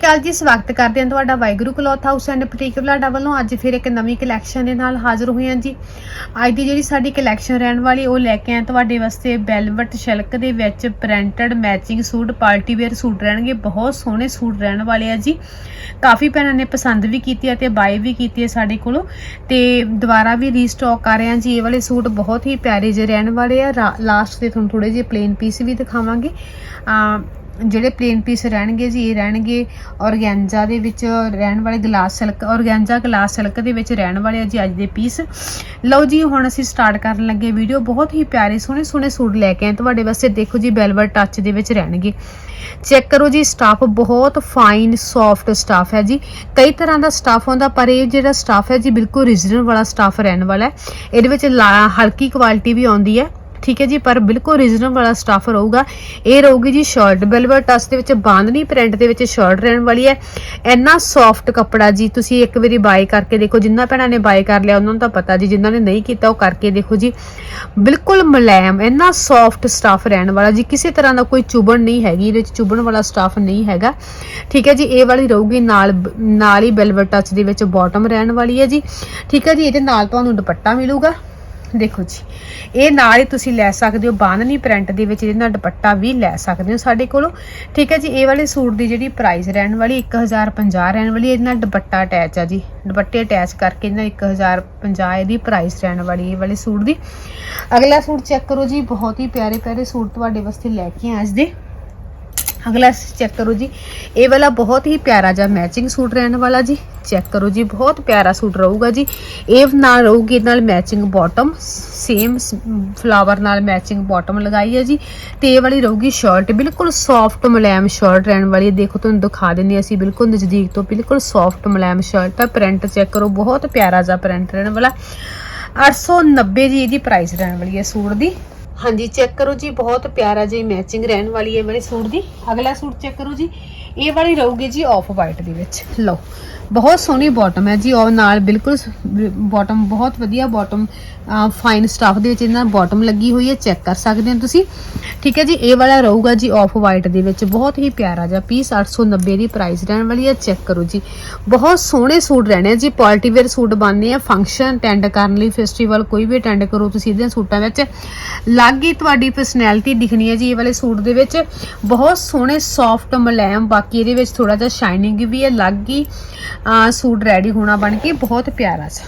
ਕਾਲ ਜੀ, ਸਵਾਗਤ ਕਰਦੇ ਹਾਂ ਤੁਹਾਡਾ Waheguru cloth house and particular ਵੱਲੋਂ। ਅੱਜ ਫਿਰ ਇੱਕ ਨਵੀਂ ਕਲੈਕਸ਼ਨ ਦੇ ਨਾਲ ਹਾਜ਼ਰ ਹੋਏ ਹਾਂ ਜੀ। ਅੱਜ ਦੀ ਜਿਹੜੀ ਸਾਡੀ ਕਲੈਕਸ਼ਨ ਰਹਿਣ ਵਾਲੀ, ਉਹ ਲੈ ਕੇ ਆਏ ਤੁਹਾਡੇ ਵਾਸਤੇ ਬੈਲਵਟ ਸ਼ਿਲਕ ਦੇ ਵਿੱਚ printed matching suit party wear suit ਰਹਿਣਗੇ। ਬਹੁਤ ਸੋਹਣੇ ਸੂਟ ਰਹਿਣ ਵਾਲੇ ਆ ਜੀ। ਕਾਫੀ ਭੈਣਾਂ ਨੇ ਪਸੰਦ ਵੀ ਕੀਤੀ ਹੈ ਤੇ ਬਾਈ ਵੀ ਕੀਤੀ ਹੈ ਸਾਡੇ ਕੋਲੋਂ। ਤੇ ਦੁਬਾਰਾ ਵੀ ਰੀਸਟਾਕ ਕਰ ਰਹੇ ਹਾਂ ਜੀ। ਇਹ ਵਾਲੇ ਸੂਟ ਬਹੁਤ ਹੀ ਪਿਆਰੇ ਜਿਹੇ ਰਹਿਣ ਵਾਲੇ ਆ। ਲਾਸਟ ਤੇ ਤੁਹਾਨੂੰ ਥੋੜੇ ਜਿਹੇ ਪਲੇਨ ਪੀਸ ਵੀ ਦਿਖਾਵਾਂਗੇ। ਜਿਹੜੇ ਪਲੇਨ ਪੀਸ ਰਹਿਣਗੇ ਜੀ, ਇਹ ਰਹਿਣਗੇ ਔਰਗੈਂਜਾ ਦੇ ਵਿੱਚ ਰਹਿਣ ਵਾਲੇ glass silk, organza glass silk ਦੇ ਵਿੱਚ ਰਹਿਣ ਵਾਲੇ ਆ ਜੀ ਅੱਜ ਦੇ ਪੀਸ ਲਓ ਜੀ, ਹੁਣ ਅਸੀਂ ਸਟਾਰਟ ਕਰਨ ਲੱਗੇ ਵੀਡੀਓ ਬਹੁਤ ਹੀ ਪਿਆਰੇ, ਸੋਹਣੇ ਸੋਹਣੇ ਸੂਟ ਲੈ ਕੇ ਆਏ। ਤੁਹਾਡੇ ਵਾਸਤੇ ਦੇਖੋ ਜੀ ਵੈਲਵਟ ਟੱਚ ਦੇ ਵਿੱਚ ਰਹਿਣਗੇ। ਚੈੱਕ ਕਰੋ ਜੀ ਸਟਾਫ ਬਹੁਤ ਫਾਈਨ ਸੌਫਟ ਸਟਾਫ ਹੈ ਜੀ। ਕਈ ਤਰ੍ਹਾਂ ਦਾ ਸਟਾਫ ਹੁੰਦਾ ਪਰ ਇਹ ਜਿਹੜਾ ਸਟਾਫ ਹੈ ਜੀ, ਬਿਲਕੁਲ ਰੀਜਨਲ ਵਾਲਾ ਸਟਾਫ ਰਹਿਣ ਵਾਲਾ ਹੈ। ਇਹਦੇ ਵਿੱਚ ਲਾ- ਹਲਕੀ ਕੁਆਲਿਟੀ ਵੀ ਆਉਂਦੀ ਹੈ। ਠੀਕ ਹੈ ਜੀ, ਪਰ ਬਿਲਕੁਲ ਰੀਜਨਲ ਵਾਲਾ ਸਟਾਫ ਰਹੂਗਾ। ਇਹ ਰਹੂਗੀ ਜੀ ਸ਼ਰਟ ਬੈਲਵਰ ਟਸ ਦੇ ਵਿੱਚ ਬਾਂਦਨੀ ਪ੍ਰਿੰਟ ਦੇ ਵਿੱਚ ਸ਼ਰਟ ਰਹਿਣ ਵਾਲੀ ਹੈ। ਇੰਨਾ ਸੌਫਟ ਕੱਪੜਾ ਜੀ, ਤੁਸੀਂ ਇੱਕ ਵਾਰੀ ਬਾਈ ਕਰਕੇ ਦੇਖੋ, ਜਿੰਨਾ ਭੈਣਾਂ ਨੇ ਬਾਈ ਕਰ ਲਿਆ, ਉਹਨਾਂ ਨੂੰ ਤਾਂ ਪਤਾ ਜੀ, ਜਿਨ੍ਹਾਂ ਨੇ ਨਹੀਂ ਕੀਤਾ, ਉਹ ਕਰਕੇ ਦੇਖੋ ਜੀ। ਬਿਲਕੁਲ ਮੁਲਾਇਮ ਇੰਨਾ ਸੌਫਟ ਸਟਾਫ ਰਹਿਣ ਵਾਲਾ ਜੀ, ਕਿਸੇ ਤਰ੍ਹਾਂ ਦਾ ਕੋਈ ਚੁਬਣ ਨਹੀਂ ਹੈਗੀ, ਇਹਦੇ ਵਿੱਚ ਚੁਬਣ ਵਾਲਾ ਸਟਾਫ ਨਹੀਂ ਹੈਗਾ। ਠੀਕ ਹੈ ਜੀ, ਇਹ ਵਾਲੀ ਰਹੂਗੀ ਨਾਲ ਨਾਲ ਹੀ ਬੈਲਵਰ ਟੱਚ ਦੇ ਵਿੱਚ ਬਾਟਮ ਰਹਿਣ ਵਾਲੀ ਹੈ ਜੀ। ਠੀਕ ਹੈ ਜੀ, ਇਹਦੇ ਨਾਲ ਤੁਹਾਨੂੰ ਦੁਪੱਟਾ ਮਿਲੂਗਾ। ਦੇਖੋ ਜੀ, ਇਹ ਨਾਲ ਹੀ ਤੁਸੀਂ ਲੈ ਸਕਦੇ ਹੋ ਬਾਂਧਨੀ ਪ੍ਰਿੰਟ ਦੇ ਵਿੱਚ ਇਹਦੇ ਨਾਲ ਦੁਪੱਟਾ ਵੀ ਲੈ ਸਕਦੇ ਹੋ ਸਾਡੇ ਕੋਲੋਂ। ਠੀਕ ਹੈ ਜੀ, ਇਹ ਵਾਲੇ ਸੂਟ ਦੀ ਜਿਹੜੀ ਪ੍ਰਾਈਸ ਰਹਿਣ ਵਾਲੀ 1050 ਰਹਿਣ ਵਾਲੀ, ਇਹਦੇ ਨਾਲ ਦੁਪੱਟਾ ਅਟੈਚ ਆ ਜੀ। ਦੁਪੱਟੇ ਅਟੈਚ ਕਰਕੇ ਇਹਦੇ ਨਾਲ 1050 ਇਹਦੀ ਪ੍ਰਾਈਸ ਰਹਿਣ ਵਾਲੀ ਇਹ ਵਾਲੇ ਸੂਟ ਦੀ। ਅਗਲਾ ਸੂਟ ਚੈੱਕ ਕਰੋ ਜੀ, ਬਹੁਤ ਹੀ ਪਿਆਰੇ ਪਿਆਰੇ ਸੂਟ ਤੁਹਾਡੇ ਵਾਸਤੇ ਲੈ ਕੇ ਆਏ ਅੱਜ ਦੇ। ਅਗਲਾ ਚੈੱਕ ਕਰੋ ਜੀ। ਇਹ ਵਾਲਾ ਬਹੁਤ ਹੀ ਪਿਆਰਾ ਜਿਹਾ ਮੈਚਿੰਗ ਸੂਟ ਰਹਿਣ ਵਾਲਾ ਜੀ। ਚੈੱਕ ਕਰੋ ਜੀ, ਬਹੁਤ ਪਿਆਰਾ ਸੂਟ ਰਹੂਗਾ ਜੀ। ਇਹ ਨਾਲ ਰਹੂਗੀ ਨਾਲ ਮੈਚਿੰਗ ਬਾਟਮ ਸੇਮ ਫਲਾਵਰ ਨਾਲ ਮੈਚਿੰਗ ਬਾਟਮ ਲਗਾਈ ਹੈ ਜੀ। ਤੇ ਇਹ ਵਾਲੀ ਰਹੂਗੀ ਸ਼ਰਟ ਬਿਲਕੁਲ ਸੌਫਟ ਮੁਲਾਇਮ ਸ਼ਰਟ ਰਹਿਣ ਵਾਲੀ ਹੈ। ਦੇਖੋ, ਤੁਹਾਨੂੰ ਦਿਖਾ ਦਿੰਦੇ ਅਸੀਂ ਬਿਲਕੁਲ ਨਜ਼ਦੀਕ ਤੋਂ ਬਿਲਕੁਲ ਸੌਫਟ ਮੁਲਾਇਮ ਸ਼ਰਟ ਹੈ। ਪ੍ਰਿੰਟ ਚੈੱਕ ਕਰੋ, ਬਹੁਤ ਪਿਆਰਾ ਜਿਹਾ ਪ੍ਰਿੰਟ ਰਹਿਣ ਵਾਲਾ। 890 ਜੀ ਇਹਦੀ ਪ੍ਰਾਈਸ ਰਹਿਣ ਵਾਲੀ ਹੈ ਸੂਟ ਦੀ। ਹਾਂਜੀ ਚੈੱਕ ਕਰੋ ਜੀ, ਬਹੁਤ ਪਿਆਰਾ ਜੀ ਮੈਚਿੰਗ ਰਹਿਣ ਵਾਲੀ ਹੈ ਮੇਰੇ ਸੂਟ ਦੀ। ਅਗਲਾ ਸੂਟ ਚੈੱਕ ਕਰੋ ਜੀ। ਇਹ ਵਾਲੀ ਰਹੂਗੀ ਜੀ ਆਫ ਵਾਈਟ ਦੇ ਵਿੱਚ। ਲਓ, ਬਹੁਤ ਸੋਹਣੀ ਬਾਟਮ ਹੈ ਜੀ ਔਰ ਨਾਲ ਬਿਲਕੁਲ ਬਾਟਮ ਬਹੁਤ ਵਧੀਆ ਬਾਟਮ ਫਾਈਨ ਸਟਾਫ ਦੇ ਵਿੱਚ ਇਹਨਾਂ ਬਾਟਮ ਲੱਗੀ ਹੋਈ ਹੈ ਚੈੱਕ ਕਰ ਸਕਦੇ ਹੋ ਤੁਸੀਂ। ਠੀਕ ਹੈ ਜੀ, ਇਹ ਵਾਲਾ ਰਹੂਗਾ ਜੀ ਆਫ ਵਾਈਟ ਦੇ ਵਿੱਚ। ਬਹੁਤ ਹੀ ਪਿਆਰਾ ਜਿਹਾ ਪੀਸ 890 ਦੀ ਪ੍ਰਾਈਸ ਰਹਿਣ ਵਾਲੀ ਹੈ ਚੈੱਕ ਕਰੋ ਜੀ। ਬਹੁਤ ਸੋਹਣੇ ਸੂਟ ਰਹਿਣੇ ਆ ਜੀ ਪਾਰਟੀ ਵੇਅਰ ਸੂਟ ਬਣਨੇ ਆ ਫੰਕਸ਼ਨ ਅਟੈਂਡ ਕਰਨ ਲਈ ਫੈਸਟੀਵਲ ਕੋਈ ਵੀ ਅਟੈਂਡ ਕਰੋ ਤੁਸੀਂ ਇਹਦੇ ਸੂਟਾਂ ਵਿੱਚ। ਲੱਗ ਹੀ ਤੁਹਾਡੀ ਪਰਸਨੈਲਿਟੀ ਦਿਖਣੀ ਹੈ ਜੀ, ਇਹ ਵਾਲੇ ਸੂਟ ਦੇ ਵਿੱਚ। ਬਹੁਤ ਸੋਹਣੇ ਸੌਫਟ ਮੁਲਾਇਮ ਬਾਕੀ ਇਹਦੇ ਵਿੱਚ ਥੋੜਾ ਜਿਹਾ ਸ਼ਾਈਨਿੰਗ ਵੀ ਹੈ ਲੱਗ ਹੀ ਸੂਟ ਰੈਡੀ ਹੋਣਾ ਬਣ ਕੇ ਬਹੁਤ ਪਿਆਰਾ ਜਿਹਾ।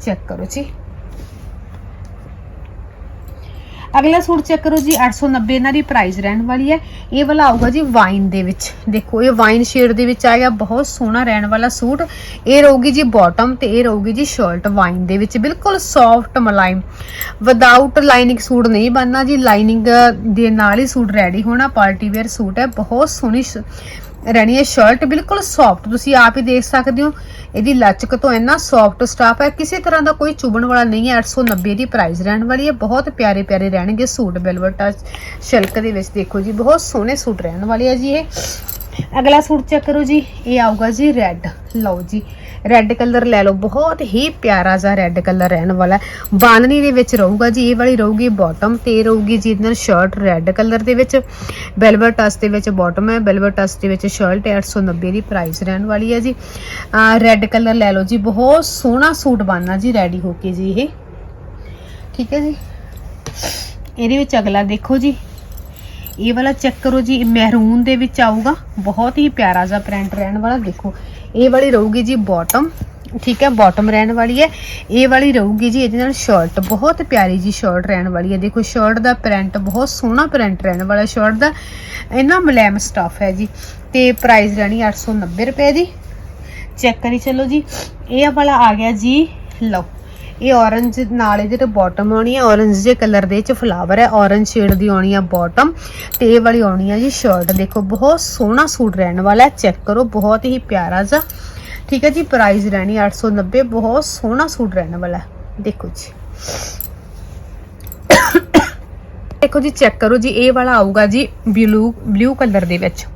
ਚੈੱਕ ਕਰੋ ਜੀ। ਅਗਲਾ ਸੂਟ ਚੈੱਕ ਕਰੋ ਜੀ 890 ਇਹਨਾਂ ਦੀ ਪ੍ਰਾਈਸ ਰਹਿਣ ਵਾਲੀ ਹੈ। ਇਹ ਵਾਲਾ ਆਊਗਾ ਜੀ ਵਾਈਨ ਦੇ ਵਿੱਚ। ਦੇਖੋ, ਇਹ ਵਾਈਨ ਸ਼ੇਡ ਦੇ ਵਿੱਚ ਆਏਗਾ ਬਹੁਤ ਸੋਹਣਾ ਰਹਿਣ ਵਾਲਾ ਸੂਟ। ਇਹ ਰਹੂਗੀ ਜੀ ਬਾਟਮ ਤੇ ਇਹ ਰਹੂਗੀ ਜੀ ਸ਼ਰਟ ਵਾਈਨ ਦੇ ਵਿੱਚ। ਬਿਲਕੁਲ ਸੌਫਟ ਮਲਾਈਮ ਵਿਦਆਊਟ ਲਾਈਨਿੰਗ ਸੂਟ ਨਹੀਂ ਬਣਨਾ ਜੀ। ਲਾਈਨਿੰਗ ਦੇ ਨਾਲ ਹੀ ਸੂਟ ਰੈਡੀ ਹੋਣਾ ਪਾਰਟੀ ਵੇਅਰ ਸੂਟ ਹੈ। ਬਹੁਤ ਸੋਹਣੀ ਸ਼- ਰਹਿਣੀ ਹੈ ਸ਼ਰਟ, ਬਿਲਕੁਲ ਸੌਫਟ ਤੁਸੀਂ ਆਪ ਹੀ ਦੇਖ ਸਕਦੇ ਹੋ। ਇਹਦੀ ਲਚਕ ਤੋਂ ਇੰਨਾ ਸੌਫਟ ਸਟਾਫ ਹੈ, ਕਿਸੇ ਤਰ੍ਹਾਂ ਦਾ ਕੋਈ ਚੁਬਣ ਵਾਲਾ ਨਹੀਂ ਹੈ। 890 ਦੀ ਪ੍ਰਾਈਸ ਰਹਿਣ ਵਾਲੀ ਹੈ। ਬਹੁਤ ਪਿਆਰੇ ਪਿਆਰੇ ਰਹਿਣਗੇ ਸੂਟ ਵੈਲਵਟ ਸ਼ਿਲਕ ਦੇ ਵਿੱਚ। ਦੇਖੋ ਜੀ, ਬਹੁਤ ਸੋਹਣੇ ਸੂਟ ਰਹਿਣ ਵਾਲੇ ਆ ਜੀ ਇਹ। ਅਗਲਾ ਸੂਟ ਚੈੱਕ ਕਰੋ ਜੀ, ਇਹ ਆਊਗਾ ਜੀ ਰੈੱਡ ਲਓ ਜੀ ਰੈੱਡ ਕਲਰ ਲੈ ਲਓ। ਬਹੁਤ ਹੀ ਪਿਆਰਾ ਜਿਹਾ ਰੈੱਡ ਕਲਰ ਰਹਿਣ ਵਾਲਾ ਹੈ। ਬਾਂਦਨੀ ਦੇ ਵਿੱਚ ਰਹੂਗਾ ਜੀ, ਇਹ ਵਾਲੀ ਰਹੂਗੀ ਬਾਟਮ ਤੇ ਇਹ ਰਹੂਗੀ ਜੀ ਇਹਦੇ ਨਾਲ ਸ਼ਰਟ ਰੈੱਡ ਕਲਰ ਦੇ ਵਿੱਚ। ਵੈਲਵਟ ਟਸ ਦੇ ਵਿੱਚ ਬਾਟਮ ਹੈ। ਵੈਲਵਟ ਟਸ ਦੇ ਵਿੱਚ ਸ਼ਰਟ ਹੈ। 890 ਦੀ ਪ੍ਰਾਈਸ ਰਹਿਣ ਵਾਲੀ ਹੈ ਜੀ। ਰੈੱਡ ਕਲਰ ਲੈ ਲਓ ਜੀ। ਬਹੁਤ ਸੋਹਣਾ ਸੂਟ ਬਣਨਾ ਜੀ ਰੈਡੀ ਹੋ ਕੇ ਜੀ ਇਹ। ਠੀਕ ਹੈ ਜੀ। ਇਹਦੇ ਵਿੱਚ ਅਗਲਾ ਦੇਖੋ ਜੀ। ਇਹ ਵਾਲਾ ਚੈੱਕ ਕਰੋ ਜੀ ਮਹਿਰੂਨ ਦੇ ਵਿੱਚ ਆਊਗਾ। ਬਹੁਤ ਹੀ ਪਿਆਰਾ ਜਿਹਾ ਪ੍ਰਿੰਟ ਰਹਿਣ ਵਾਲਾ, ਦੇਖੋ। ਇਹ ਵਾਲੀ ਰਹੂਗੀ ਜੀ ਬਾਟਮ ਠੀਕ ਹੈ ਬਾਟਮ ਰਹਿਣ ਵਾਲੀ ਹੈ। ਇਹ ਵਾਲੀ ਰਹੂਗੀ ਜੀ, ਇਹਦੇ ਨਾਲ ਸ਼ਰਟ ਬਹੁਤ ਪਿਆਰੀ ਜੀ ਸ਼ਰਟ ਰਹਿਣ ਵਾਲੀ ਹੈ। ਦੇਖੋ ਸ਼ਰਟ ਦਾ ਪ੍ਰਿੰਟ ਬਹੁਤ ਸੋਹਣਾ ਪ੍ਰਿੰਟ ਰਹਿਣ ਵਾਲਾ ਸ਼ਰਟ ਦਾ। ਇੰਨਾ ਮਲੈਮ ਸਟਫ ਹੈ ਜੀ। ਤੇ ਪ੍ਰਾਈਸ ਰਹਿਣੀ 890 ਰੁਪਏ ਦੀ। ਚੈੱਕ ਕਰੀ ਚਲੋ ਜੀ। ਇਹ ਵਾਲਾ ਆ ਗਿਆ ਜੀ, ਲਓ। ਇਹ ਔਰੰਜ ਨਾਲ ਇਹਦੇ ਤੇ ਬਾਟਮ ਆਉਣੀ ਹੈ ਔਰੰਜ ਜੇ ਕਲਰ ਦੇ ਵਿੱਚ ਫਲਾਵਰ ਹੈ ਔਰੰਜ ਸ਼ੇਡ ਦੀ ਆਉਣੀ ਆ ਬਾਟਮ ਤੇ ਇਹ ਵਾਲੀ ਆਉਣੀ ਆ ਜੀ ਸ਼ਰਟ ਦੇਖੋ, ਬਹੁਤ ਸੋਹਣਾ ਸੂਟ ਰਹਿਣ ਵਾਲਾ ਹੈ ਚੈੱਕ ਕਰੋ, ਬਹੁਤ ਹੀ ਪਿਆਰਾ ਜਿਹਾ। ਠੀਕ ਹੈ ਜੀ ਪ੍ਰਾਈਸ ਰਹਿਣੀ 890 ਬਹੁਤ ਸੋਹਣਾ ਸੂਟ ਰਹਿਣ ਵਾਲਾ ਹੈ। ਦੇਖੋ ਜੀ। ਦੇਖੋ ਜੀ ਚੈੱਕ ਕਰੋ ਜੀ, ਇਹ ਵਾਲਾ ਆਊਗਾ ਜੀ ਬਲੂ ਬਲੂ ਕਲਰ ਦੇ ਵਿੱਚ।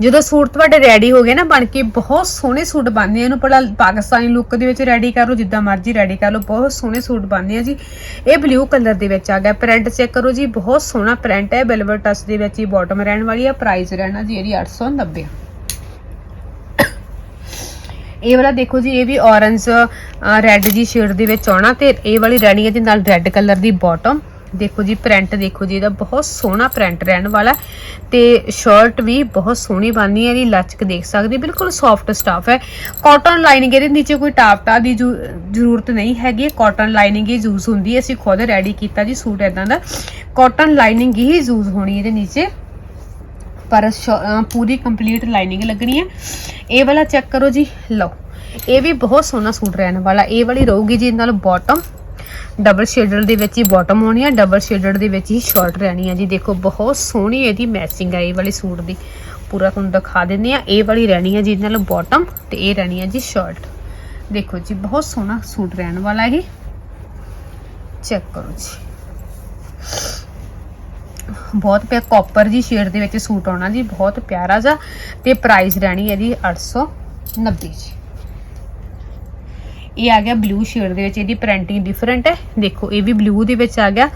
ਜਦੋਂ ਸੂਟ ਤੁਹਾਡੇ ਰੈਡੀ ਹੋ ਗਏ ਨਾ, ਬਣ ਕੇ ਬਹੁਤ ਸੋਹਣੇ ਸੂਟ ਬਣਦੇ ਆ। ਇਹਨੂੰ ਬੜਾ ਪਾਕਿਸਤਾਨੀ ਲੁੱਕ ਦੇ ਵਿੱਚ ਰੈਡੀ ਕਰ ਲਓ, ਜਿੱਦਾਂ ਮਰਜ਼ੀ ਰੈਡੀ ਕਰ ਲਓ। ਬਹੁਤ ਸੋਹਣੇ ਸੂਟ ਬਣਦੇ ਆ ਜੀ। ਇਹ ਬਲੂ ਕਲਰ ਦੇ ਵਿੱਚ ਆ ਗਿਆ। ਪ੍ਰਿੰਟ ਚੈੱਕ ਕਰੋ ਜੀ, ਬਹੁਤ ਸੋਹਣਾ ਪ੍ਰਿੰਟ ਹੈ। ਬਿਲਵਰ ਟੱਚ ਦੇ ਵਿੱਚ ਹੀ ਬਾਟਮ ਰਹਿਣ ਵਾਲੀ ਆ। ਪ੍ਰਾਈਸ ਰਹਿਣਾ ਜੀ ਇਹਦੀ 890 ਇਹ ਵਾਲਾ ਦੇਖੋ ਜੀ, ਇਹ ਵੀ orange ਰੈੱਡ ਜੀ ਸ਼ੇਡ ਦੇ ਵਿੱਚ ਆਉਣਾ ਤੇ ਇਹ ਵਾਲੀ ਰਹਿਣੀ ਹੈ ਜੀ ਨਾਲ ਰੈੱਡ ਕਲਰ ਦੀ ਬਾਟਮ ਦੇਖੋ ਜੀ ਪ੍ਰਿੰਟ ਦੇਖੋ ਜੀ, ਇਹਦਾ ਬਹੁਤ ਸੋਹਣਾ ਪ੍ਰਿੰਟ ਰਹਿਣ ਵਾਲਾ ਹੈ ਤੇ ਸ਼ਰਟ ਵੀ ਬਹੁਤ ਸੋਹਣੀ ਬਣਨੀ ਹੈ, ਇਹਦੀ ਲਚਕ ਦੇਖ ਸਕਦੇ, ਬਿਲਕੁਲ ਸੌਫਟ ਸਟਾਫ ਹੈ। ਕਾਟਨ ਲਾਈਨਿੰਗ ਇਹਦੇ ਨੀਚੇ ਕੋਈ ਟਾਪਟਾ ਦੀ ਜ਼ਰੂਰਤ ਨਹੀਂ ਹੈਗੀ ਕਾਟਨ ਲਾਈਨਿੰਗ ਹੀ ਯੂਜ਼ ਹੁੰਦੀ ਹੈ, ਅਸੀਂ ਖੁਦ ਰੈਡੀ ਕੀਤਾ ਜੀ ਸੂਟ ਇਦਾਂ ਦਾ। ਕਾਟਨ ਲਾਈਨਿੰਗ ਹੀ ਯੂਜ਼ ਹੋਣੀ ਇਹਦੇ ਨੀਚੇ। ਪਰ ਸ਼- ਪੂਰੀ ਕੰਪਲੀਟ ਲਾਈਨਿੰਗ ਲੱਗਣੀ ਹੈ। ਇਹ ਵਾਲਾ ਚੈੱਕ ਕਰੋ ਜੀ, ਲਓ। ਇਹ ਵੀ ਬਹੁਤ ਸੋਹਣਾ ਸੂਟ ਰਹਿਣ ਵਾਲਾ, ਇਹ ਵਾਲੀ ਰਹੂਗੀ ਜੀ ਇਹਦੇ ਨਾਲ ਬਾਟਮ ਡਬਲ ਸ਼ੇਡਡ ਦੇ ਵਿੱਚ ਹੀ ਬਾਟਮ ਹੋਣੀ ਆ, ਡਬਲ ਸ਼ੇਡਡ ਦੇ ਵਿੱਚ ਹੀ ਸ਼ਰਟ ਰਹਿਣੀ ਆ ਜੀ। ਦੇਖੋ, ਬਹੁਤ ਸੋਹਣੀ ਇਹਦੀ ਮੈਚਿੰਗ ਹੈ ਇਹ ਵਾਲੀ ਸੂਟ ਦੀ। ਪੂਰਾ ਤੁਹਾਨੂੰ ਦਿਖਾ ਦਿੰਦੇ ਆ, ਇਹ ਵਾਲੀ ਰਹਿਣੀ ਹੈ ਜੀ ਇਹਦੇ ਨਾਲ ਬਾਟਮ ਤੇ ਇਹ ਰਹਿਣੀ ਹੈ ਜੀ ਸ਼ਰਟ ਦੇਖੋ ਜੀ, ਬਹੁਤ ਸੋਹਣਾ ਸੂਟ ਰਹਿਣ ਵਾਲਾ ਇਹ। ਚੈੱਕ ਕਰੋ ਜੀ। ਬਹੁਤ ਪਿਆ ਕਾਪਰ ਜੀ ਸ਼ੇਡ ਦੇ ਵਿੱਚ ਸੂਟ ਆਉਣਾ ਜੀ, ਬਹੁਤ ਪਿਆਰਾ ਜਿਹਾ। ਤੇ ਪ੍ਰਾਈਸ ਰਹਿਣੀ ਹੈ ਜੀ 890 ਜੀ। ਇਹ ਆ ਗਿਆ ਬਲੂ ਸ਼ੇਡ ਦੇ ਵਿੱਚ, ਇਹਦੀ ਪ੍ਰਿੰਟਿੰਗ ਡਿਫਰੈਂਟ ਹੈ। ਦੇਖੋ, ਇਹ ਵੀ ਬਲੂ ਦੇ ਵਿੱਚ ਆ ਗਿਆ।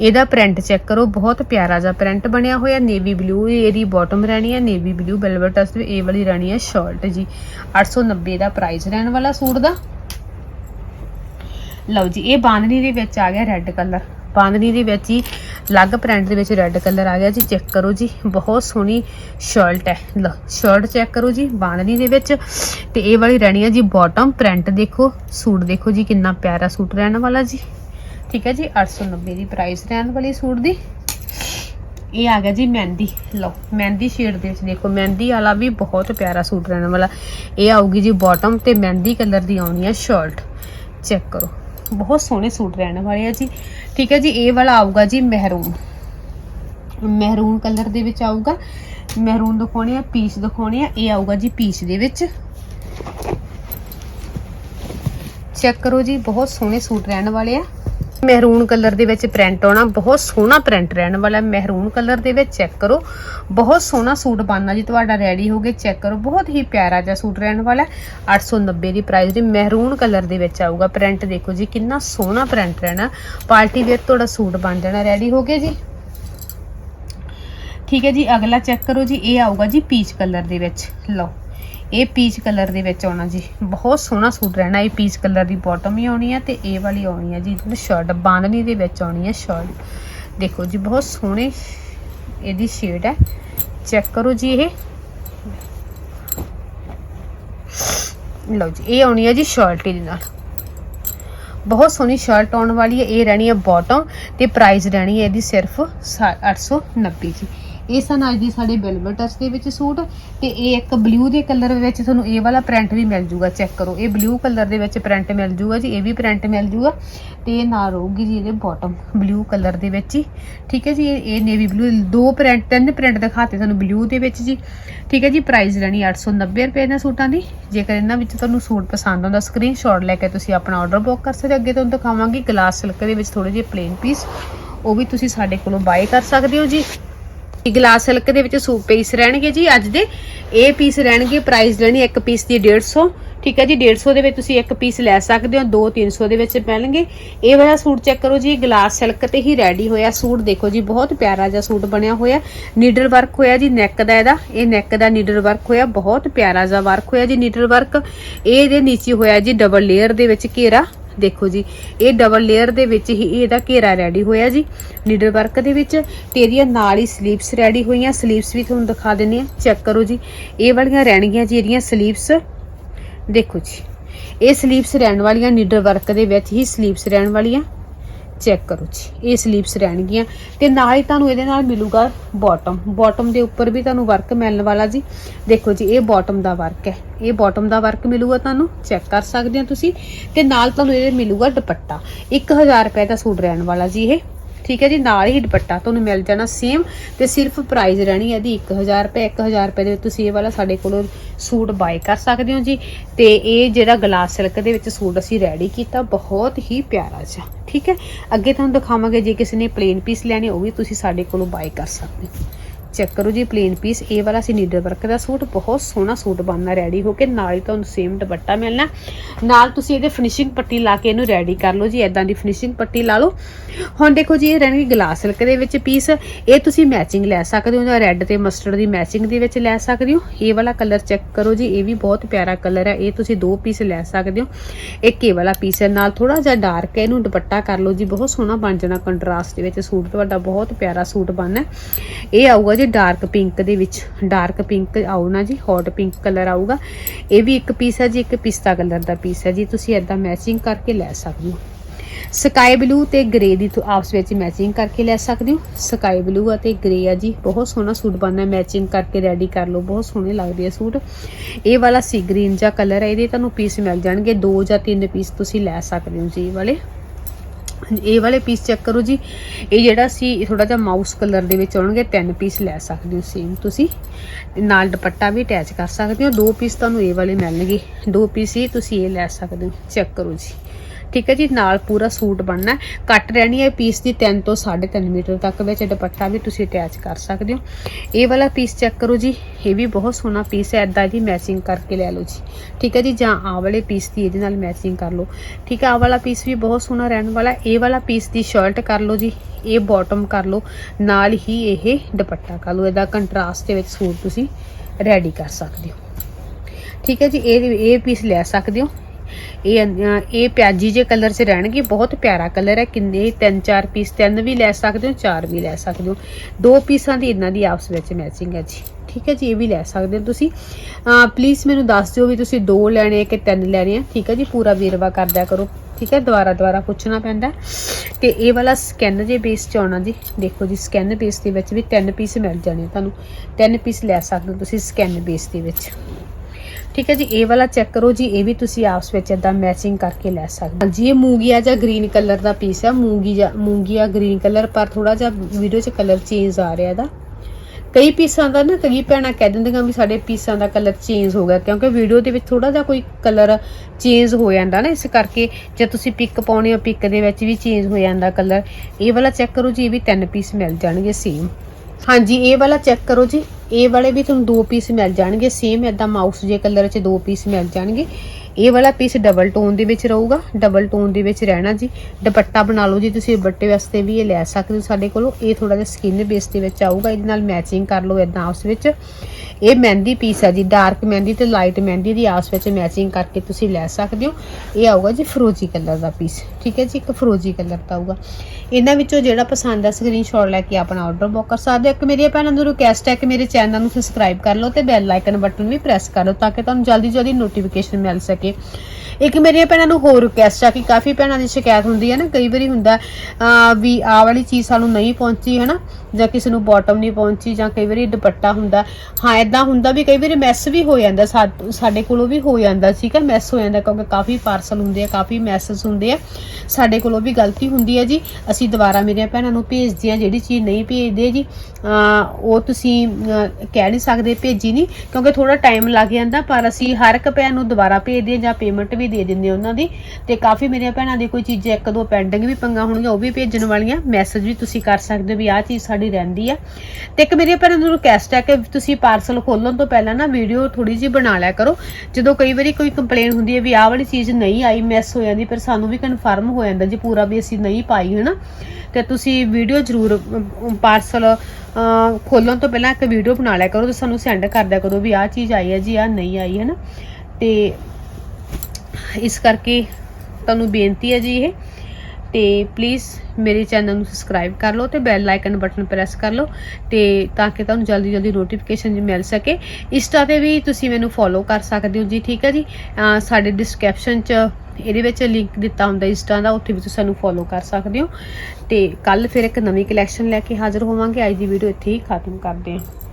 ਇਹਦਾ ਪ੍ਰਿੰਟ ਚੈੱਕ ਕਰੋ, ਬਹੁਤ ਪਿਆਰਾ ਜਿਹਾ ਪ੍ਰਿੰਟ ਬਣਿਆ ਹੋਇਆ। ਨੇਵੀ ਬਲੂ ਇਹਦੀ ਬਾਟਮ ਰਹਿਣੀ ਹੈ। ਨੇਵੀ ਬਲੂ ਵੈਲਵਟ ਟਸ ਇਹ ਵਾਲੀ ਰਹਿਣੀ ਹੈ ਸ਼ਰਟ ਜੀ। 890 ਦਾ ਪ੍ਰਾਈਸ ਰਹਿਣ ਵਾਲਾ ਸੂਟ ਦਾ। ਲਓ ਜੀ, ਇਹ ਬਾਂਦਨੀ ਦੇ ਵਿੱਚ ਆ ਗਿਆ ਰੈੱਡ ਕਲਰ ਬਾਂਦਨੀ ਦੇ ਵਿੱਚ ਹੀ ਅਲੱਗ ਪ੍ਰਿੰਟ ਦੇ ਵਿੱਚ ਰੈੱਡ ਕਲਰ ਆ ਗਿਆ ਜੀ ਚੈੱਕ ਕਰੋ ਜੀ, ਬਹੁਤ ਸੋਹਣੀ ਸ਼ਰਟ ਹੈ। ਲਓ ਸ਼ਰਟ ਚੈੱਕ ਕਰੋ ਜੀ ਬਾਂਦਨੀ ਦੇ ਵਿੱਚ। ਤੇ ਇਹ ਵਾਲੀ ਰਹਿਣੀ ਹੈ ਜੀ ਬਾਟਮ ਪ੍ਰਿੰਟ ਦੇਖੋ, ਸੂਟ ਦੇਖੋ ਜੀ, ਕਿੰਨਾ ਪਿਆਰਾ ਸੂਟ ਰਹਿਣ ਵਾਲਾ ਜੀ। ਠੀਕ ਹੈ ਜੀ 890 ਦੀ ਪ੍ਰਾਈਸ ਰਹਿਣ ਵਾਲੀ ਸੂਟ ਦੀ। ਇਹ ਆ ਗਿਆ ਜੀ ਮਹਿੰਦੀ। ਲਓ, ਮਹਿੰਦੀ ਸ਼ੇਡ ਦੇ ਵਿੱਚ ਦੇਖੋ, ਮਹਿੰਦੀ ਵਾਲਾ ਵੀ ਬਹੁਤ ਪਿਆਰਾ ਸੂਟ ਰਹਿਣ ਵਾਲਾ। ਇਹ ਆਊਗੀ ਜੀ ਬਾਟਮ ਤੇ ਮਹਿੰਦੀ ਕਲਰ ਦੀ ਆਉਣੀ ਹੈ ਸ਼ਰਟ ਚੈੱਕ ਕਰੋ। ਬਹੁਤ ਸੋਹਣੇ ਸੂਟ ਰਹਿਣ ਵਾਲੇ ਆ ਜੀ। ਠੀਕ ਹੈ ਜੀ, ਇਹ ਵਾਲਾ ਆਊਗਾ ਜੀ ਮਹਿਰੂਨ। ਮਹਿਰੂਨ ਕਲਰ ਦੇ ਵਿੱਚ ਆਊਗਾ। ਮਹਿਰੂਨ ਦਿਖਾਉਣੇ ਆ ਪੀਸ ਦਿਖਾਉਣੇ ਆ, ਇਹ ਆਊਗਾ ਜੀ ਪੀਸ ਦੇ ਵਿੱਚ। ਚੈੱਕ ਕਰੋ ਜੀ, ਬਹੁਤ ਸੋਹਣੇ ਸੂਟ ਰਹਿਣ ਵਾਲੇ ਆ। ਮਹਿਰੂਨ ਕਲਰ ਦੇ ਵਿੱਚ ਪ੍ਰਿੰਟ ਆਉਣਾ, ਬਹੁਤ ਸੋਹਣਾ ਪ੍ਰਿੰਟ ਰਹਿਣ ਵਾਲਾ ਮਹਿਰੂਨ ਕਲਰ ਦੇ ਵਿੱਚ ਚੈੱਕ ਕਰੋ। ਬਹੁਤ ਸੋਹਣਾ ਸੂਟ ਬਣਨਾ ਜੀ, ਤੁਹਾਡਾ ਰੈਡੀ ਹੋ ਗਿਆ ਚੈੱਕ ਕਰੋ। ਬਹੁਤ ਹੀ ਪਿਆਰਾ ਜਿਹਾ ਸੂਟ ਰਹਿਣ ਵਾਲਾ ਹੈ। 890 ਦੀ ਪ੍ਰਾਈਸ ਦੀ ਮਹਿਰੂਨ ਕਲਰ ਦੇ ਵਿੱਚ ਆਊਗਾ ਪ੍ਰਿੰਟ ਦੇਖੋ ਜੀ, ਕਿੰਨਾ ਸੋਹਣਾ ਪ੍ਰਿੰਟ ਰਹਿਣਾ। ਪਾਰਟੀ ਵੇਅਰ ਤੁਹਾਡਾ ਸੂਟ ਬਣ ਜਾਣਾ ਰੈਡੀ ਹੋ ਗਿਆ ਜੀ? ਠੀਕ ਹੈ ਜੀ, ਅਗਲਾ ਚੈੱਕ ਕਰੋ ਜੀ, ਇਹ ਆਊਗਾ ਜੀ ਪੀਚ ਕਲਰ ਦੇ ਵਿੱਚ। ਲਓ। ਇਹ ਪੀਚ ਕਲਰ ਦੇ ਵਿੱਚ ਆਉਣਾ ਜੀ। ਬਹੁਤ ਸੋਹਣਾ ਸੂਟ ਰਹਿਣਾ, ਇਹ ਪੀਚ ਕਲਰ ਦੀ ਬਾਟਮ ਹੀ ਆਉਣੀ ਹੈ ਤੇ ਇਹ ਵਾਲੀ ਆਉਣੀ ਹੈ ਜੀ ਸ਼ਰਟ ਬਾਂਦਨੀ ਦੇ ਵਿੱਚ ਆਉਣੀ ਹੈ ਸ਼ਰਟ ਦੇਖੋ ਜੀ, ਬਹੁਤ ਸੋਹਣੇ ਇਹਦੀ ਸ਼ੇਡ ਹੈ ਚੈੱਕ ਕਰੋ ਜੀ ਇਹ। ਲਓ ਜੀ, ਇਹ ਆਉਣੀ ਹੈ ਜੀ ਸ਼ਰਟ ਇਹਦੇ ਨਾਲ। ਬਹੁਤ ਸੋਹਣੀ ਸ਼ਰਟ ਆਉਣ ਵਾਲੀ ਹੈ ਇਹ ਰਹਿਣੀ ਹੈ ਬਾਟਮ ਤੇ ਪ੍ਰਾਈਸ ਰਹਿਣੀ ਹੈ ਇਹਦੀ ਸਿਰਫ ਸਾ- 890 ਜੀ। ਇਹ ਸਨ ਅੱਜ ਦੀ ਸਾਡੇ ਬਿਲਬਲ ਟੱਚ ਦੇ ਵਿੱਚ ਸੂਟ ਤੇ ਇਹ ਇੱਕ ਬਲੂ ਦੇ ਕਲਰ ਵਿੱਚ ਤੁਹਾਨੂੰ ਇਹ ਵਾਲਾ ਪ੍ਰਿੰਟ ਵੀ ਮਿਲ ਜੂਗਾ ਚੈੱਕ ਕਰੋ। ਇਹ ਬਲੂ ਕਲਰ ਦੇ ਵਿੱਚ ਪ੍ਰਿੰਟ ਮਿਲ ਜੂਗਾ ਜੀ, ਇਹ ਵੀ ਪ੍ਰਿੰਟ ਮਿਲ ਜੂਗਾ ਤੇ ਨਾਲ ਰਹੂਗੀ ਜੀ ਇਹਦੇ ਬਾਟਮ ਬਲੂ ਕਲਰ ਦੇ ਵਿੱਚ ਹੀ। ਠੀਕ ਹੈ ਜੀ, ਇਹ ਨੇਵੀ ਬਲੂ ਦੋ ਪ੍ਰਿੰਟ ਤਿੰਨ ਪ੍ਰਿੰਟ ਦਿਖਾਤੇ ਤੁਹਾਨੂੰ ਬਲੂ ਦੇ ਵਿੱਚ ਜੀ। ਠੀਕ ਹੈ ਜੀ ਪ੍ਰਾਈਸ ਰਹਿਣੀ 890 ਰੁਪਏ ਇਹਨਾਂ ਸੂਟਾਂ ਦੀ। ਜੇਕਰ ਇਹਨਾਂ ਵਿੱਚ ਤੁਹਾਨੂੰ ਸੂਟ ਪਸੰਦ ਆਉਂਦਾ ਸਕਰੀਨਸ਼ਾਟ ਲੈ ਕੇ ਤੁਸੀਂ ਆਪਣਾ ਆਰਡਰ ਬੁੱਕ ਕਰ ਸਕਦੇ ਹੋ। ਅੱਗੇ ਤੁਹਾਨੂੰ ਦਿਖਾਵਾਂਗੀ ਗਲਾਸ ਸਿਲਕ ਦੇ ਵਿੱਚ ਥੋੜੇ ਜਿਹੇ ਪਲੇਨ ਪੀਸ ਉਹ ਵੀ ਤੁਸੀਂ ਸਾਡੇ ਕੋਲੋਂ ਬਾਏ ਕਰ ਸਕਦੇ ਹੋ ਜੀ। ਗਲਾਸ ਸਿਲਕ ਦੇ ਵਿੱਚ ਸੂਟ ਪੀਸ ਰਹਿਣਗੇ ਜੀ। ਅੱਜ ਦੇ ਇਹ ਪੀਸ ਰਹਿਣਗੇ ਪ੍ਰਾਈਸ ਰਹਿਣੀ ਇੱਕ ਪੀਸ ਦੀ 150 ਠੀਕ ਹੈ ਜੀ 150 ਦੇ ਵਿੱਚ ਤੁਸੀਂ ਇੱਕ ਪੀਸ ਲੈ ਸਕਦੇ ਹੋ 2 300 ਦੇ ਵਿੱਚ ਮਿਲਣਗੇ ਇਹ ਵਾਲਾ ਸੂਟ ਚੈੱਕ ਕਰੋ ਜੀ ਗਲਾਸ ਸਿਲਕ ਤੇ ਹੀ ਰੈਡੀ ਹੋਇਆ ਸੂਟ। ਦੇਖੋ ਜੀ, ਬਹੁਤ ਪਿਆਰਾ ਜਿਹਾ ਸੂਟ ਬਣਿਆ ਹੋਇਆ। ਨੀਡਲ ਵਰਕ ਹੋਇਆ ਜੀ ਨੈਕ ਦਾ ਇਹਦਾ। ਇਹ ਨੈਕ ਦਾ ਨੀਡਲ ਵਰਕ ਹੋਇਆ, ਬਹੁਤ ਪਿਆਰਾ ਜਿਹਾ ਵਰਕ ਹੋਇਆ ਜੀ ਨੀਡਲ ਵਰਕ ਇਹ ਇਹਦੇ ਨੀਚੇ ਹੋਇਆ ਜੀ ਡਬਲ ਲੇਅਰ ਦੇ ਵਿੱਚ ਘੇਰਾ। ਦੇਖੋ ਜੀ, ਇਹ ਡਬਲ ਲੇਅਰ ਦੇ ਵਿੱਚ ਹੀ ਇਹਦਾ ਘੇਰਾ ਰੈਡੀ ਹੋਇਆ ਜੀ। ਨੀਡਲ ਵਰਕ ਦੇ ਵਿੱਚ ਤੇ ਇਹਦੀਆਂ ਨਾਲ ਹੀ ਸਲੀਵਸ ਰੈਡੀ ਹੋਈਆਂ। ਸਲੀਵਸ ਵੀ ਤੁਹਾਨੂੰ ਦਿਖਾ ਦਿੰਨੇ ਆ ਚੈੱਕ ਕਰੋ ਜੀ। ਇਹ ਵਾਲੀਆਂ ਰਹਿਣਗੀਆਂ ਜੀ ਇਹਦੀਆਂ ਸਲੀਵਸ ਦੇਖੋ ਜੀ। ਇਹ ਸਲੀਵਸ ਰਹਿਣ ਵਾਲੀਆਂ ਨੀਡਲ ਵਰਕ ਦੇ ਵਿੱਚ ਹੀ ਸਲੀਵਸ ਰਹਿਣ ਵਾਲੀਆਂ। ਚੈੱਕ ਕਰੋ ਜੀ, ਇਹ ਸਲੀਵਸ ਰਹਿਣਗੀਆਂ ਤੇ ਨਾਲ ਹੀ ਤੁਹਾਨੂੰ ਇਹਦੇ ਨਾਲ ਮਿਲੂਗਾ ਬਾਟਮ ਬਾਟਮ ਦੇ ਉੱਪਰ ਵੀ ਤੁਹਾਨੂੰ ਵਰਕ ਮਿਲਣ ਵਾਲਾ ਜੀ। ਦੇਖੋ ਜੀ, ਇਹ ਬਾਟਮ ਦਾ ਵਰਕ ਹੈ। ਇਹ ਬਾਟਮ ਦਾ ਵਰਕ ਮਿਲੂਗਾ ਤੁਹਾਨੂੰ ਚੈੱਕ ਕਰ ਸਕਦੇ ਹੋ ਤੁਸੀਂ। ਤੇ ਨਾਲ ਤੁਹਾਨੂੰ ਇਹਦੇ ਮਿਲੂਗਾ ਦੁਪੱਟਾ। 1000 ਰੁਪਏ ਦਾ ਸੂਟ ਰਹਿਣ ਵਾਲਾ ਜੀ ਇਹ। ਠੀਕ ਹੈ ਜੀ, ਨਾਲ ਹੀ ਦੁਪੱਟਾ ਤੁਹਾਨੂੰ ਮਿਲ ਜਾਣਾ ਸੇਮ ਤੇ ਸਿਰਫ ਪ੍ਰਾਈਸ ਰਹਿਣੀ ਹੈ ਇਹਦੀ 1000 ਰੁਪਏ 1000 ਰੁਪਏ ਦੇ ਵਿੱਚ ਤੁਸੀਂ ਇਹ ਵਾਲਾ ਸਾਡੇ ਕੋਲੋਂ ਸੂਟ ਬਾਏ ਕਰ ਸਕਦੇ ਹੋ ਜੀ ਤੇ ਇਹ ਜਿਹੜਾ ਗਲਾਸ ਸਿਲਕ ਦੇ ਵਿੱਚ ਸੂਟ ਅਸੀਂ ਰੈਡੀ ਕੀਤਾ, ਬਹੁਤ ਹੀ ਪਿਆਰਾ ਜਿਹਾ, ਠੀਕ ਹੈ। ਅੱਗੇ ਤੁਹਾਨੂੰ ਦਿਖਾਵਾਂਗੇ ਜੇ ਕਿਸੇ ਨੇ ਪਲੇਨ ਪੀਸ ਲੈਣੇ, ਉਹ ਵੀ ਤੁਸੀਂ ਸਾਡੇ ਕੋਲੋਂ ਬਾਏ ਕਰ ਸਕਦੇ ਹੋ। ਚੈੱਕ ਕਰੋ ਜੀ ਪਲੇਨ ਪੀਸ ਇਹ ਵਾਲਾ ਸੀ ਨੀਡਲ ਵਰਕ ਦਾ ਸੂਟ, ਬਹੁਤ ਸੋਹਣਾ ਸੂਟ ਬਣਨਾ ਰੈਡੀ ਹੋ ਕੇ, ਨਾਲ ਹੀ ਤੁਹਾਨੂੰ ਸੇਮ ਦੁਪੱਟਾ ਮਿਲਣਾ। ਨਾਲ ਤੁਸੀਂ ਇਹਦੇ ਫਿਨਿਸ਼ਿੰਗ ਪੱਟੀ ਲਾ ਕੇ ਇਹਨੂੰ ਰੈਡੀ ਕਰ ਲਓ ਜੀ ਐਦਾਂ ਦੀ ਫਿਨਿਸ਼ਿੰਗ ਪੱਟੀ ਲਾ ਲਓ। ਹੁਣ ਦੇਖੋ ਜੀ, ਇਹ ਰਹਿਣਗੇ ਗਲਾਸ ਸਿਲਕ ਦੇ ਵਿੱਚ ਪੀਸ ਇਹ ਤੁਸੀਂ ਮੈਚਿੰਗ ਲੈ ਸਕਦੇ ਹੋ ਜਾਂ ਰੈੱਡ ਤੇ ਮਸਟਰਡ ਦੀ ਮੈਚਿੰਗ ਦੇ ਵਿੱਚ ਲੈ ਸਕਦੇ ਹੋ। ਇਹ ਵਾਲਾ ਕਲਰ ਚੈੱਕ ਕਰੋ ਜੀ, ਇਹ ਵੀ ਬਹੁਤ ਪਿਆਰਾ ਕਲਰ ਹੈ। ਇਹ ਤੁਸੀਂ ਦੋ ਪੀਸ ਲੈ ਸਕਦੇ ਹੋ। ਇੱਕ ਇਹ ਵਾਲਾ ਪੀਸ ਹੈ, ਨਾਲ ਥੋੜਾ ਜਿਹਾ ਡਾਰਕ ਹੈ, ਇਹਨੂੰ ਦੁਪੱਟਾ ਕਰ ਲਓ ਜੀ। ਬਹੁਤ ਸੋਹਣਾ ਬਣ ਜਾਣਾ ਕੰਟਰਾਸਟ ਦੇ ਵਿੱਚ ਸੂਟ, ਤੁਹਾਡਾ ਬਹੁਤ ਪਿਆਰਾ ਸੂਟ ਬਣਨਾ ਇਹ ਆਊਗਾ ਜੀ ਡਾਰਕ ਪਿੰਕ ਦੇ ਵਿੱਚ ਡਾਰਕ ਪਿੰਕ ਆਉਣਾ ਜੀ ਹੌਟ ਪਿੰਕ ਕਲਰ ਆਊਗਾ। ਇਹ ਵੀ ਇੱਕ ਪੀਸ ਹੈ ਜੀ, ਇੱਕ ਪਿਸਤਾ ਕਲਰ ਦਾ ਪੀਸ ਹੈ ਜੀ, ਤੁਸੀਂ ਐਦਾਂ ਮੈਚਿੰਗ ਕਰਕੇ ਲੈ ਸਕਦੇ ਹੋ। ਸਕਾਈ ਬਲੂ ਤੇ ਗ੍ਰੇ ਦੀ ਤੋਂ ਆਪਸ ਵਿੱਚ ਮੈਚਿੰਗ ਕਰਕੇ ਲੈ ਸਕਦੇ ਹੋ। ਸਕਾਈ ਬਲੂ ਅਤੇ ਗ੍ਰੇ ਆ ਜੀ, ਬਹੁਤ ਸੋਹਣਾ ਸੂਟ ਬਣਨਾ ਮੈਚਿੰਗ ਕਰਕੇ ਰੈਡੀ ਕਰ ਲਓ, ਬਹੁਤ ਸੋਹਣੇ ਲੱਗਦੇ ਆ ਸੂਟ। ਇਹ ਵਾਲਾ ਸੀ ਗ੍ਰੀਨ ਜਾਂ ਕਲਰ ਹੈ ਇਹਦੇ ਤੁਹਾਨੂੰ ਪੀਸ ਮਿਲ ਜਾਣਗੇ, ਦੋ ਜਾਂ ਤਿੰਨ ਪੀਸ ਤੁਸੀਂ ਲੈ ਸਕਦੇ ਹੋ ਜੀ ਇਹ ਵਾਲੇ। ਇਹ ਵਾਲੇ ਪੀਸ ਚੈੱਕ ਕਰੋ ਜੀ। ਇਹ ਜਿਹੜਾ ਸੀ ਥੋੜਾ ਜਿਹਾ ਮਾਊਸ ਕਲਰ ਦੇ ਵਿੱਚ ਆਉਣਗੇ, ਤਿੰਨ ਪੀਸ ਲੈ ਸਕਦੇ ਹੋ ਸੇਮ ਤੁਸੀਂ। ਨਾਲ ਦੁਪੱਟਾ ਵੀ ਅਟੈਚ ਕਰ ਸਕਦੇ ਹੋ। ਦੋ ਪੀਸ ਤੁਹਾਨੂੰ ਇਹ ਵਾਲੇ ਮਿਲਣਗੇ। ਦੋ ਪੀਸ ਹੀ ਤੁਸੀਂ ਇਹ ਲੈ ਸਕਦੇ ਹੋ। ਚੈੱਕ ਕਰੋ ਜੀ। ਠੀਕ ਹੈ ਜੀ, ਨਾਲ ਪੂਰਾ ਸੂਟ ਬਣਨਾ ਹੈ। ਕੱਟ ਰਹਿਣੀ ਹੈ ਪੀਸ ਦੀ 3 ਤੋਂ 3.5 ਮੀਟਰ ਤੱਕ ਵਿੱਚ ਦੁਪੱਟਾ ਵੀ ਤੁਸੀਂ ਅਟੈਚ ਕਰ ਸਕਦੇ ਹੋ। ਇਹ ਵਾਲਾ ਪੀਸ ਚੈੱਕ ਕਰੋ ਜੀ, ਇਹ ਵੀ ਬਹੁਤ ਸੋਹਣਾ ਪੀਸ ਹੈ ਐਦਾਂ ਦੀ ਮੈਚਿੰਗ ਕਰਕੇ ਲੈ ਲਓ ਜੀ। ਠੀਕ ਹੈ ਜੀ, ਜਾਂ ਆਹ ਵਾਲੇ ਪੀਸ ਦੀ ਇਹਦੇ ਨਾਲ ਮੈਚਿੰਗ ਕਰ ਲਓ। ਠੀਕ ਹੈ, ਆਹ ਵਾਲਾ ਪੀਸ ਵੀ ਬਹੁਤ ਸੋਹਣਾ ਰਹਿਣ ਵਾਲਾ ਇਹ ਵਾਲਾ ਪੀਸ ਦੀ ਸ਼ਰਟ ਕਰ ਲਓ ਜੀ, ਇਹ ਬਾਟਮ ਕਰ ਲਓ। ਨਾਲ ਹੀ ਇਹ ਦੁਪੱਟਾ ਕਰ ਲਓ। ਇਹਦਾ ਕੰਟਰਾਸਟ ਦੇ ਵਿੱਚ ਸੂਟ ਤੁਸੀਂ ਰੈਡੀ ਕਰ ਸਕਦੇ ਹੋ। ਠੀਕ ਹੈ ਜੀ, ਇਹ ਇਹ ਪੀਸ ਲੈ ਸਕਦੇ ਹੋ। ਇਹ ਇਹ ਪਿਆਜੀ ਜੇ ਕਲਰ 'ਚ ਰਹਿਣਗੇ, ਬਹੁਤ ਪਿਆਰਾ ਕਲਰ ਹੈ। ਕਿੰਨੇ, ਤਿੰਨ, ਚਾਰ ਪੀਸ ਤਿੰਨ ਵੀ ਲੈ ਸਕਦੇ ਹੋ, ਚਾਰ ਵੀ ਲੈ ਸਕਦੇ ਹੋ। ਦੋ ਪੀਸਾਂ ਦੀ ਇਹਨਾਂ ਦੀ ਆਪਸ ਵਿੱਚ ਮੈਚਿੰਗ ਹੈ ਜੀ। ਠੀਕ ਹੈ ਜੀ, ਇਹ ਵੀ ਲੈ ਸਕਦੇ ਹੋ ਤੁਸੀਂ। ਪਲੀਜ਼ ਮੈਨੂੰ ਦੱਸ ਦਿਓ ਵੀ ਤੁਸੀਂ ਦੋ ਲੈਣੇ ਆ ਕਿ ਤਿੰਨ ਲੈਣੇ ਆ। ਠੀਕ ਹੈ ਜੀ, ਪੂਰਾ ਵੇਰਵਾ ਕਰ ਕਰੋ। ਠੀਕ ਹੈ, ਦੁਬਾਰਾ ਦੁਬਾਰਾ ਪੁੱਛਣਾ ਪੈਂਦਾ ਹੈ। ਤੇ ਇਹ ਵਾਲਾ ਸਕੈਨ ਜੇ ਬੇਸ ਚ ਆਉਣਾ ਜੀ, ਦੇਖੋ ਜੀ ਸਕੈਨ ਬੇਸ ਦੇ ਵਿੱਚ ਵੀ ਤਿੰਨ ਪੀਸ ਮਿਲ ਜਾਣੇ ਤੁਹਾਨੂੰ। ਤਿੰਨ ਪੀਸ ਲੈ ਸਕਦੇ ਹੋ ਤੁਸੀਂ ਸਕੈਨ ਬੇਸ ਦੇ ਵਿੱਚ। ਠੀਕ ਹੈ ਜੀ, ਇਹ ਵਾਲਾ ਚੈੱਕ ਕਰੋ ਜੀ, ਇਹ ਵੀ ਤੁਸੀਂ ਆਪਸ ਵਿੱਚ ਇਦਾਂ ਮੈਚਿੰਗ ਕਰਕੇ ਲੈ ਸਕਦੇ ਹੋ। ਜੀ ਇਹ ਮੂੰਗੀਆ ਜਾਂ ਗ੍ਰੀਨ ਕਲਰ ਦਾ ਪੀਸ ਹੈ, ਮੂੰਗੀ ਜਾਂ ਮੂੰਗੀਆ ਗ੍ਰੀਨ ਕਲਰ ਪਰ ਥੋੜਾ ਜਿਹਾ ਵੀਡੀਓ 'ਚ ਕਲਰ ਚੇਂਜ ਆ ਰਿਹਾ ਇਹਦਾ। ਕਈ ਪੀਸਾਂ ਦਾ ਨਾ, ਕਈ ਭੈਣਾਂ ਕਹਿ ਦਿੰਦੀਆਂ ਵੀ ਸਾਡੇ ਪੀਸਾਂ ਦਾ ਕਲਰ ਚੇਂਜ ਹੋ ਗਿਆ, ਕਿਉਂਕਿ ਵੀਡੀਓ ਦੇ ਵਿੱਚ ਥੋੜਾ ਜਿਹਾ ਕੋਈ ਕਲਰ ਚੇਂਜ ਹੋ ਜਾਂਦਾ ਨਾ, ਇਸ ਕਰਕੇ ਜੇ ਤੁਸੀਂ ਪਿਕ ਪਾਉਣੀ ਹੋ ਪਿਕ ਦੇ ਵਿੱਚ ਵੀ ਚੇਂਜ ਹੋ ਜਾਂਦਾ ਕਲਰ ਇਹ ਵਾਲਾ ਚੈੱਕ ਕਰੋ ਜੀ, ਇਹ ਵੀ ਤਿੰਨ ਪੀਸ ਮਿਲ ਜਾਣਗੇ ਸੇਮ ਹਾਂਜੀ, ਇਹ ਵਾਲਾ ਚੈੱਕ ਕਰੋ ਜੀ। ਇਹ ਵਾਲੇ ਵੀ ਤੁਹਾਨੂੰ ਦੋ ਪੀਸ ਮਿਲ ਜਾਣਗੇ ਸੇਮ ਐਦਾਂ ਮਾਊਸ ਜੇ ਕਲਰ 'ਚ ਦੋ ਪੀਸ ਮਿਲ ਜਾਣਗੇ। ਇਹ ਵਾਲਾ ਪੀਸ ਡਬਲ ਟੋਨ ਦੇ ਵਿੱਚ ਰਹੂਗਾ। ਡਬਲ ਟੋਨ ਦੇ ਵਿੱਚ ਰਹਿਣਾ ਜੀ। ਦੁਪੱਟਾ ਬਣਾ ਲਓ ਜੀ, ਤੁਸੀਂ ਦੁਪੱਟੇ ਵਾਸਤੇ ਵੀ ਇਹ ਲੈ ਸਕਦੇ ਹੋ ਸਾਡੇ ਕੋਲੋਂ। ਇਹ ਥੋੜਾ ਜਿਹਾ ਸਕਿਨ ਬੇਸ ਦੇ ਵਿੱਚ ਆਊਗਾ, ਇਹਦੇ ਨਾਲ ਮੈਚਿੰਗ ਕਰ ਲਓ ਐਦਾਂ ਆਪਸ ਵਿੱਚ। ਇਹ ਮਹਿੰਦੀ ਪੀਸ ਹੈ ਜੀ ਡਾਰਕ ਮਹਿੰਦੀ ਤੇ ਲਾਈਟ ਮਹਿੰਦੀ ਦੀ ਆਪਸ ਵਿੱਚ ਮੈਚਿੰਗ ਕਰਕੇ ਤੁਸੀਂ ਲੈ ਸਕਦੇ ਹੋ। ਇਹ ਆਊਗਾ ਜੀ ਫਰੋਜੀ ਕਲਰ ਦਾ ਪੀਸ ਠੀਕ ਹੈ ਜੀ, ਇੱਕ ਫਰੋਜੀ ਕਲਰ ਦਾ ਆਊਗਾ। ਇਹਨਾਂ ਵਿੱਚੋਂ ਜਿਹੜਾ ਪਸੰਦ ਆ ਸਕਰੀਨਸ਼ਾਟ ਲੈ ਕੇ ਆਪਣਾ ਆਰਡਰ ਬੁੱਕ ਕਰ ਸਕਦੇ ਹੋ। ਇੱਕ ਮੇਰੀ ਭੈਣਾਂ ਨੂੰ ਰਿਕੁਐਸਟ ਹੈ ਕਿ ਮੇਰੇ ਚੈਨਲ ਨੂੰ ਸਬਸਕ੍ਰਾਈਬ ਕਰ ਲਓ ਤੇ ਬੈਲ ਆਈਕਨ ਬਟਨ ਵੀ ਪ੍ਰੈਸ ਕਰ ਲਓ ਤਾਂ ਕਿ ਤੁਹਾਨੂੰ ਜਲਦੀ ਜਲਦੀ ਨੋਟੀਫਿਕੇਸ਼ਨ ਮਿਲ ਸਕੇ। ਇੱਕ ਮੇਰੀਆਂ ਭੈਣਾਂ ਨੂੰ ਹੋਰ ਰਿਕੁਐਸਟ ਆ ਕਿ ਕਾਫੀ ਭੈਣਾਂ ਦੀ ਸ਼ਿਕਾਇਤ ਹੁੰਦੀ ਹੈ ਨਾ, ਕਈ ਵਾਰੀ ਹੁੰਦਾ, ਅਹ ਵੀ ਆਹ ਵਾਲੀ ਚੀਜ਼ ਸਾਨੂੰ ਨਹੀਂ ਪਹੁੰਚੀ ਹੈ ਨਾ ਜਾਂ ਕਿਸੇ ਨੂੰ ਬਾਟਮ ਨਹੀਂ ਪਹੁੰਚੀ ਜਾਂ ਕਈ ਵਾਰੀ ਦੁਪੱਟਾ ਹੁੰਦਾ। ਹਾਂ ਇਦਾਂ ਹੁੰਦਾ ਵੀ ਕਈ ਵਾਰੀ ਮੈਸ ਵੀ ਹੋ ਜਾਂਦਾ ਸਾਡੇ ਕੋਲੋਂ ਵੀ ਹੋ ਜਾਂਦਾ ਠੀਕ ਹੈ ਮੈਸ ਹੋ ਜਾਂਦਾ ਕਿਉਂਕਿ ਕਾਫੀ ਪਾਰਸਲ ਹੁੰਦੇ ਆ, ਕਾਫੀ ਮੈਸੇਜ ਹੁੰਦੇ ਆ। ਸਾਡੇ ਕੋਲੋਂ ਵੀ ਗਲਤੀ ਹੁੰਦੀ ਹੈ ਜੀ। ਅਸੀਂ ਦੁਬਾਰਾ ਮੇਰੀਆਂ ਭੈਣਾਂ ਨੂੰ ਭੇਜਦੇ ਆ ਜਿਹੜੀ ਚੀਜ਼ ਨਹੀਂ ਭੇਜਦੇ ਜੀ ਉਹ ਤੁਸੀਂ ਕਹਿ ਨਹੀਂ ਸਕਦੇ, ਭੇਜੀ ਨਹੀਂ, ਕਿਉਂਕਿ ਥੋੜਾ ਟਾਈਮ ਲੱਗ ਜਾਂਦਾ, ਪਰ ਅਸੀਂ ਹਰ ਇੱਕ ਭੈਣ ਨੂੰ ਦੁਬਾਰਾ ਭੇਜਦੇ ਹਾਂ ਜਾਂ ਪੇਮੈਂਟ ਵੀ ਦੇ ਦਿੰਦੇ ਉਹਨਾਂ ਦੀ। ਤੇ ਕਾਫੀ ਮੇਰੀਆਂ ਭੈਣਾਂ ਦੀ ਕੋਈ ਚੀਜ਼ਾਂ ਇੱਕ ਦੋ ਪੈਂਡਿੰਗ ਵੀ ਪੰਗਾ ਹੋਣਗੀਆਂ, ਉਹ ਵੀ ਭੇਜਣ ਵਾਲੀਆਂ ਮੈਸੇਜ ਵੀ ਤੁਸੀਂ ਕਰ ਸਕਦੇ ਹੋ ਵੀ ਆਹ ਚੀਜ਼ ਸਾਡੀ ਰਹਿੰਦੀ ਆ। ਤੇ ਇੱਕ ਮੇਰੀਆਂ ਭੈਣਾਂ ਨੂੰ ਰਿਕਵੈਸਟ ਹੈ ਕਿ ਤੁਸੀਂ ਪਾਰਸਲ ਖੋਲਣ ਤੋਂ ਪਹਿਲਾਂ ਨਾ ਵੀਡੀਓ ਥੋੜੀ ਜਿਹੀ ਬਣਾ ਲਿਆ ਕਰੋ। ਜਦੋਂ ਕਈ ਵਾਰੀ ਕੋਈ ਕੰਪਲੇਨ ਹੁੰਦੀ ਹੈ ਵੀ ਆਹ ਵਾਲੀ ਚੀਜ਼ ਨਹੀਂ ਆਈ ਮਿਸ ਹੋ ਜਾਂਦੀ ਪਰ ਸਾਨੂੰ ਵੀ ਕਨਫਰਮ ਹੋ ਜਾਂਦਾ ਜੀ ਪੂਰਾ ਵੀ ਅਸੀਂ ਨਹੀਂ ਪਾਈ ਹੈ ਨਾ ਤੇ ਤੁਸੀਂ ਵੀਡੀਓ ਜ਼ਰੂਰ ਪਾਰਸਲ ਖੋਲਣ ਤੋਂ ਪਹਿਲਾਂ ਇੱਕ ਵੀਡੀਓ ਬਣਾ ਲਿਆ ਕਰੋ ਤੇ ਸਾਨੂੰ ਸੈਂਡ ਕਰ ਦਿਆ ਕਰੋ ਵੀ ਆਹ ਚੀਜ਼ ਆਈ ਹੈ ਜੀ, ਆਹ ਨਹੀਂ ਆਈ ਹੈ ਨਾ ਤੇ ਇਸ ਕਰਕੇ ਤੁਹਾਨੂੰ ਬੇਨਤੀ ਹੈ ਜੀ ਇਹ। ਤੇ ਪਲੀਜ਼ ਮੇਰੇ ਚੈਨਲ ਨੂੰ ਸਬਸਕ੍ਰਾਈਬ ਕਰ ਲਓ ਤੇ ਬੈਲ ਆਈਕਨ ਬਟਨ ਪ੍ਰੈਸ ਕਰ ਲਓ ਤੇ ਤਾਂ ਕਿ ਤੁਹਾਨੂੰ ਜਲਦੀ ਜਲਦੀ ਨੋਟੀਫਿਕੇਸ਼ਨ ਜੀ ਮਿਲ ਸਕੇ। ਇੰਸਟਾ ਤੇ ਵੀ ਤੁਸੀਂ ਮੈਨੂੰ ਫੋਲੋ ਕਰ ਸਕਦੇ ਹੋ ਜੀ, ਠੀਕ ਹੈ ਜੀ? ਸਾਡੇ ਡਿਸਕ੍ਰਿਪਸ਼ਨ ਚ ਇਹਦੇ ਵਿੱਚ ਲਿੰਕ ਦਿੱਤਾ ਹੁੰਦਾ ਇੰਸਟਾ ਦਾ, ਉੱਥੇ ਵੀ ਤੁਸੀਂ ਸਾਨੂੰ ਫੋਲੋ ਕਰ ਸਕਦੇ ਹੋ। ਤੇ ਕੱਲ ਫਿਰ ਇੱਕ ਨਵੀਂ ਕਲੈਕਸ਼ਨ ਲੈ ਕੇ ਹਾਜ਼ਰ ਹੋਵਾਂਗੇ। ਅੱਜ ਦੀ ਵੀਡੀਓ ਇੱਥੇ ਹੀ ਖਤਮ ਕਰਦੇ ਹਾਂ।